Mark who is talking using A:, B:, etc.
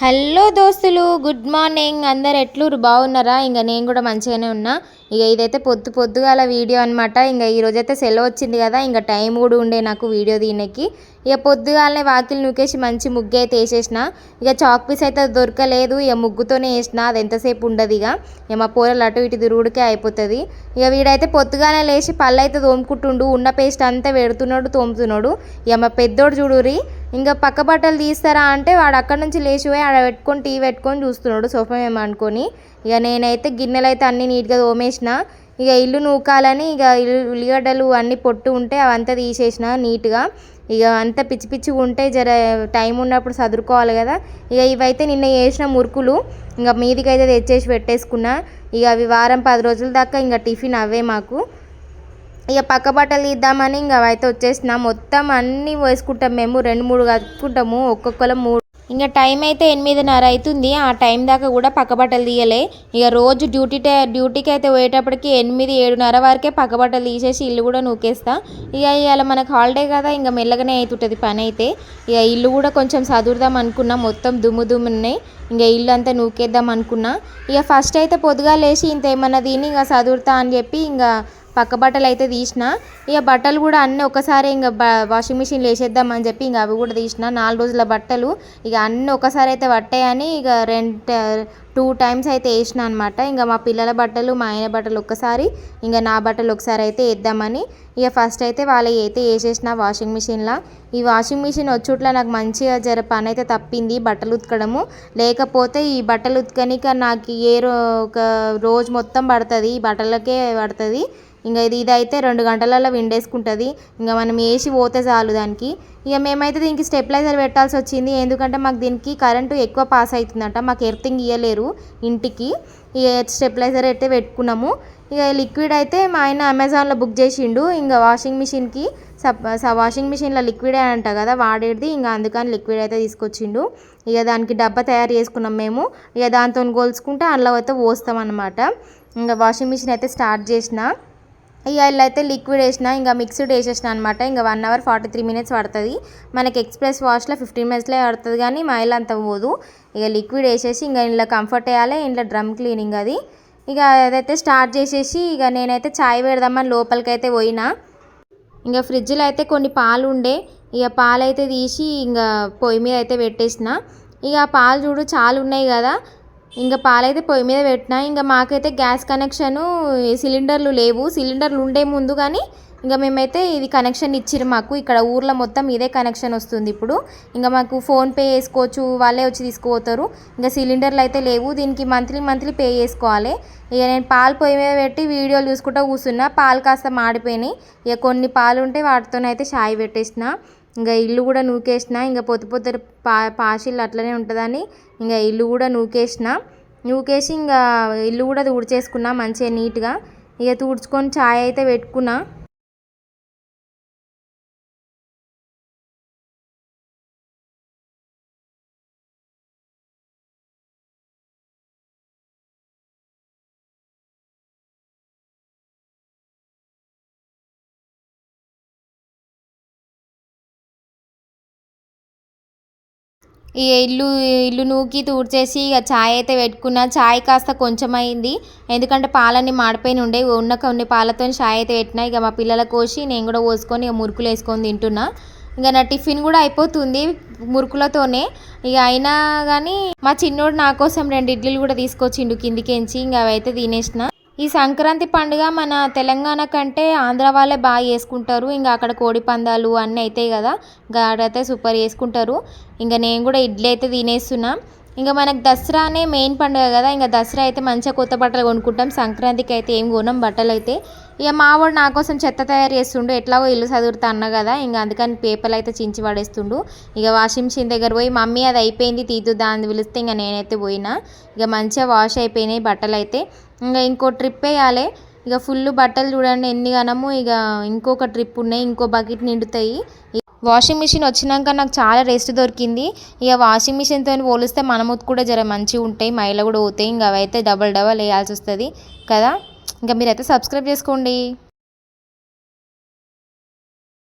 A: Hello దోస్తులు good morning. అందరు ఎట్లురు బాగున్నారా? ఇంకా నేను కూడా మంచిగానే ఉన్నా. ఇక ఇదైతే పొద్దు పొద్దుగాల వీడియో అనమాట ఇంకా ఈరోజైతే సెలవు వచ్చింది కదా ఇంకా టైం కూడా ఉండే నాకు వీడియో తీయడానికి ఇక పొద్దుగాలనే వాకిలు నూకేసి మంచి ముగ్గు అయితే వేసేసిన. ఇక చాక్ పీస్ అయితే దొరకలేదు. ఇక ముగ్గుతోనే వేసిన అది ఎంతసేపు ఉండదు ఇక ఇక మా పూరలు అటు ఇటు తిరుగుడికే అయిపోతుంది. ఇక వీడైతే పొద్దుగానే లేచి పళ్ళు అయితే తోముకుంటుండు. ఉన్న పేస్ట్ అంతా పెడుతున్నాడు తోముతున్నాడు. ఇక మా పెద్దోడు చూడురి ఇంకా పక్క బట్టలు తీస్తారా అంటే వాడు అక్కడ నుంచి లేచిపోయి ఆడ పెట్టుకొని టీ పెట్టుకొని చూస్తున్నాడు సోఫా మేము అనుకొని ఇక నేనైతే గిన్నెలు అయితే అన్నీ నీట్గా తోమేసిన. ఇక ఇల్లు నూకాలని ఇక ఉల్లిగడ్డలు అన్నీ పొట్టు ఉంటే అవంతా తీసేసిన నీట్గా. ఇక అంత పిచ్చి పిచ్చిగా ఉంటే జర టైం ఉన్నప్పుడు చదువుకోవాలి కదా. ఇక ఇవైతే నిన్న వేసిన మురుకులు ఇంకా మీదికైతే తెచ్చేసి పెట్టేసుకున్నా. ఇక అవి వారం పది రోజుల దాకా ఇంకా టిఫిన్ అవే మాకు. ఇక పక్క బట్టలు తీద్దామని ఇంకా అయితే వచ్చేసినాం. మొత్తం అన్నీ వేసుకుంటాం మేము. రెండు మూడు కట్టుకుంటాము. ఒక్కొక్కరు మూడు. ఇంకా టైం అయితే ఎనిమిదిన్నర అవుతుంది. ఆ టైం దాకా కూడా పక్క బట్టలు తీయలే. ఇక రోజు డ్యూటీ డ్యూటీకి అయితే పోయేటప్పటికి ఎనిమిది ఏడున్నర వరకే పక్క బట్టలు తీసేసి ఇల్లు కూడా నూకేస్తా. ఇక ఇవాళ మనకు హాలిడే కదా. ఇంకా మెల్లగానే అవుతుంటుంది పని అయితే. ఇక ఇల్లు కూడా కొంచెం చదువుదాం అనుకున్నా. మొత్తం దుమ్ము దుమ్మున్నాయి. ఇంకా ఇల్లు అంతా నూకేద్దాం అనుకున్నా. ఇక ఫస్ట్ అయితే పొద్దుగా లేచి ఇంత ఏమన్నా తిని ఇంకా చదువుతా అని చెప్పి ఇంకా పక్క బట్టలు అయితే తీసిన ఇక బట్టలు కూడా అన్నీ ఒకసారి ఇంకా వాషింగ్ మిషన్లో వేసేద్దామని చెప్పి ఇంకా అవి కూడా తీసిన. నాలుగు రోజుల బట్టలు ఇక అన్నీ ఒకసారి అయితే పట్టాయని ఇక రెండు టూ టైమ్స్ అయితే వేసిన అనమాట ఇంకా మా పిల్లల బట్టలు మా ఆయన బట్టలు ఒక్కసారి ఇంకా నా బట్టలు ఒకసారి అయితే వేద్దామని. ఇక ఫస్ట్ అయితే వాళ్ళవి అయితే వేసేసిన వాషింగ్ మిషన్లో. ఈ వాషింగ్ మిషన్ వచ్చుట్ల నాకు మంచిగా జర పని అయితే తప్పింది బట్టలు ఉతకడము. లేకపోతే ఈ బట్టలు ఉతకనిక నాకు ఏ రో ఒక రోజు మొత్తం పడుతుంది ఈ బట్టలకే పడుతుంది. ఇంకా ఇది ఇదైతే రెండు గంటలలో విండేసుకుంటుంది. ఇంకా మనం వేసి పోతే చాలు దానికి. ఇక మేమైతే దీనికి స్టెప్లైజర్ పెట్టాల్సి వచ్చింది ఎందుకంటే మాకు దీనికి కరెంటు ఎక్కువ పాస్ అవుతుందంట మాకు ఎర్తింగ్ ఇవ్వలేరు ఇంటికి. ఇక స్టెప్లైజర్ అయితే పెట్టుకున్నాము. ఇక లిక్విడ్ అయితే మా ఆయన అమెజాన్లో బుక్ చేసిండు. ఇంకా వాషింగ్ మిషన్కి వాషింగ్ మిషన్లో లిక్విడే అంట కదా వాడేది. ఇంకా అందుకని లిక్విడ్ అయితే తీసుకొచ్చిండు. ఇక దానికి డబ్బా తయారు చేసుకున్నాం మేము. ఇక దాంతో కోల్చుకుంటే అందులో అయితే పోస్తాం అనమాట ఇంకా వాషింగ్ మిషన్ అయితే స్టార్ట్ చేసిన. ఇక ఇలా అయితే లిక్విడ్ వేసిన ఇంకా మిక్స్డ్ వేసేసిన అనమాట ఇంకా one hour forty three minutes పడుతుంది. మనకి ఎక్స్ప్రెస్ వాష్లో ఫిఫ్టీన్ మినిట్స్లో పడుతుంది కానీ మైల్ అంత పోదు. ఇక లిక్విడ్ వేసేసి ఇంకా ఇంట్లో కంఫర్ట్ వేయాలి ఇంట్లో డ్రమ్ క్లీనింగ్ అది. ఇక అదైతే స్టార్ట్ చేసేసి ఇక నేనైతే చాయ్ పెడదామని లోపలికి అయితే పోయినా. ఇంకా ఫ్రిడ్జ్లో అయితే కొన్ని పాలు ఉండే. ఇక పాలు అయితే తీసి ఇంకా పొయ్యి మీద అయితే పెట్టేసిన. ఇక పాలు చూడు చాలా ఉన్నాయి కదా. ఇంకా పాలైతే పొయ్యి మీద పెట్టినా ఇంకా మాకైతే గ్యాస్ కనెక్షను సిలిండర్లు లేవు. సిలిండర్లు ఉండే ముందు కానీ ఇంకా మేమైతే ఇది కనెక్షన్ ఇచ్చిర్రు మాకు. ఇక్కడ ఊర్లో మొత్తం ఇదే కనెక్షన్ వస్తుంది ఇప్పుడు. ఇంకా మాకు ఫోన్పే వేసుకోవచ్చు వాళ్ళే వచ్చి తీసుకుపోతారు. ఇంకా సిలిండర్లు అయితే లేవు. దీనికి మంత్లీ మంత్లీ పే చేసుకోవాలి. ఇక నేను పాలు పొయ్యి మీద పెట్టి వీడియోలు చూసుకుంటూ కూర్చున్నా పాలు కాస్త మాడిపోయినాయి. ఇక కొన్ని పాలు ఉంటే వాటితోనైతే షాయి పెట్టేసిన. ఇంకా ఇల్లు కూడా నూకేసిన ఇంకా పొద్దు పొద్దు పా పాషిల్లు అట్లనే ఉంటుందని ఇంకా ఇల్లు కూడా నూకేసిన. నూకేసి ఇంకా ఇల్లు కూడా తుడిచేసుకున్నా మంచిగా నీట్గా. ఇక తుడుచుకొని చాయ్ అయితే పెట్టుకున్నా. ఈ ఇల్లు ఇల్లు నూకి తూడ్చేసి ఇక ఛాయ్ అయితే పెట్టుకున్న. ఛాయ్ కాస్త కొంచెం అయింది ఎందుకంటే పాలన్నీ మాడిపోయిన ఉండే. ఉన్న కొన్ని పాలతో ఛాయ్ అయితే పెట్టినా. ఇక మా పిల్లల కోసి నేను కూడా పోసుకొని ఇక మురుకులు వేసుకొని తింటున్నా. ఇంకా నా టిఫిన్ కూడా అయిపోతుంది మురుకులతోనే. ఇక అయినా కానీ మా చిన్నోడు నా కోసం రెండు ఇడ్లీలు కూడా తీసుకొచ్చిండు కిందికించి. ఇంకా అవి అయితే తినేసిన. ఈ సంక్రాంతి పండుగ మన తెలంగాణ కంటే ఆంధ్ర వాళ్ళే బాగా చేసుకుంటారు. ఇంకా అక్కడ కోడి పందాలు అన్నీ అవుతాయి కదా ఇంకా అయితే సూపర్ చేసుకుంటారు. ఇంకా నేను కూడా ఇడ్లీ అయితే తినేస్తున్నా. ఇంకా మనకు దసరానే మెయిన్ పండుగ కదా ఇంకా దసరా అయితే మంచిగా కొత్త బట్టలు కొనుక్కుంటాం. సంక్రాంతికి అయితే ఏం కొనం బట్టలు అయితే. ఇక మావాడు నా కోసం చెత్త తయారు చేస్తుండు. ఎట్లాగో ఇల్లు చదువుతా అన్న కదా ఇంకా అందుకని పేపర్లు అయితే చించి పడేస్తుండు. ఇక వాషింగ్ మిషన్ దగ్గర పోయి మమ్మీ అది అయిపోయింది తీద్దుదా అని పిలిస్తే ఇంకా నేనైతే పోయినా. ఇక మంచిగా వాష్ అయిపోయినాయి బట్టలు అయితే. ఇంకా ఇంకో ట్రిప్ వేయాలి ఇక ఫుల్ బట్టలు చూడండి ఎన్ని గనము ఇక ఇంకొక ట్రిప్ ఉన్నాయి ఇంకో బకెట్ నిండుతాయి. వాషింగ్ మిషన్ వచ్చినాక నాకు చాలా రెస్ట్ దొరికింది. ఇక వాషింగ్ మిషన్తో పోలిస్తే మన కూడా జర మంచిగా ఉంటాయి మైల కూడా పోతాయి ఇంకా అవైతే డబల్ డబల్ వేయాల్సి వస్తుంది కదా. ఇంకా మీరైతే సబ్స్క్రైబ్ చేసుకోండి.